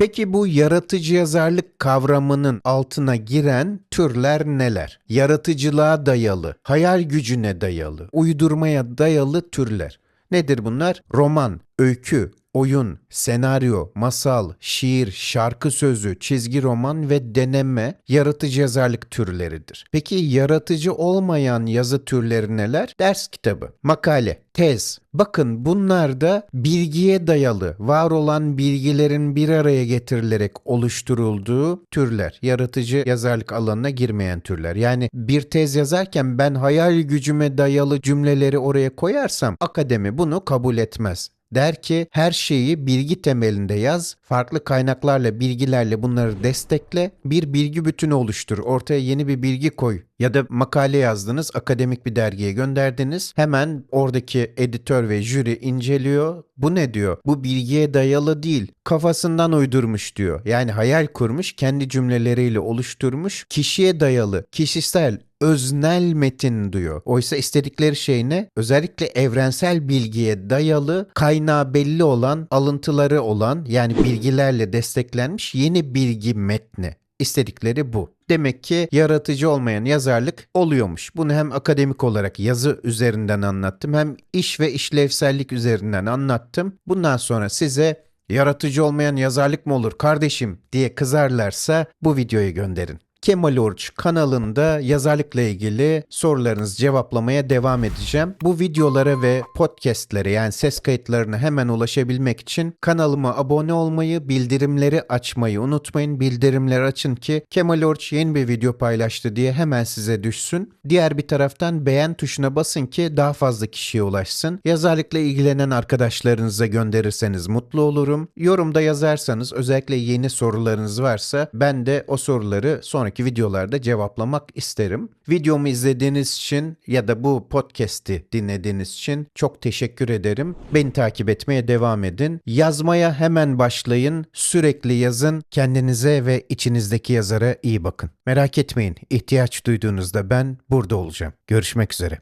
Peki bu yaratıcı yazarlık kavramının altına giren türler neler? Yaratıcılığa dayalı, hayal gücüne dayalı, uydurmaya dayalı türler. Nedir bunlar? Roman, öykü, oyun, senaryo, masal, şiir, şarkı sözü, çizgi roman ve deneme yaratıcı yazarlık türleridir. Peki yaratıcı olmayan yazı türleri neler? Ders kitabı, makale, tez. Bakın bunlar da bilgiye dayalı, var olan bilgilerin bir araya getirilerek oluşturulduğu türler. Yaratıcı yazarlık alanına girmeyen türler. Yani bir tez yazarken ben hayal gücüme dayalı cümleleri oraya koyarsam akademi bunu kabul etmez. Der ki her şeyi bilgi temelinde yaz, farklı kaynaklarla, bilgilerle bunları destekle, bir bilgi bütünü oluştur, ortaya yeni bir bilgi koy. Ya da makale yazdınız, akademik bir dergiye gönderdiniz. Hemen oradaki editör ve jüri inceliyor. Bu ne diyor? Bu bilgiye dayalı değil, kafasından uydurmuş diyor. Yani hayal kurmuş, kendi cümleleriyle oluşturmuş, kişiye dayalı, kişisel, öznel metin diyor. Oysa istedikleri şey ne? Özellikle evrensel bilgiye dayalı, kaynağı belli olan, alıntıları olan yani bilgilerle desteklenmiş yeni bilgi metni. İstedikleri bu. Demek ki yaratıcı olmayan yazarlık oluyormuş. Bunu hem akademik olarak yazı üzerinden anlattım hem iş ve işlevsellik üzerinden anlattım. Bundan sonra size yaratıcı olmayan yazarlık mı olur kardeşim diye kızarlarsa bu videoyu gönderin. Kemal Orç kanalında yazarlıkla ilgili sorularınızı cevaplamaya devam edeceğim. Bu videolara ve podcastlere yani ses kayıtlarına hemen ulaşabilmek için kanalıma abone olmayı, bildirimleri açmayı unutmayın. Bildirimleri açın ki Kemal Orç yeni bir video paylaştı diye hemen size düşsün. Diğer bir taraftan beğen tuşuna basın ki daha fazla kişiye ulaşsın. Yazarlıkla ilgilenen arkadaşlarınıza gönderirseniz mutlu olurum. Yorumda yazarsanız özellikle yeni sorularınız varsa ben de o soruları sonraki videolarda cevaplamak isterim. Videomu izlediğiniz için ya da bu podcast'i dinlediğiniz için çok teşekkür ederim. Beni takip etmeye devam edin. Yazmaya hemen başlayın. Sürekli yazın. Kendinize ve içinizdeki yazara iyi bakın. Merak etmeyin. ihtiyaç duyduğunuzda ben burada olacağım. Görüşmek üzere.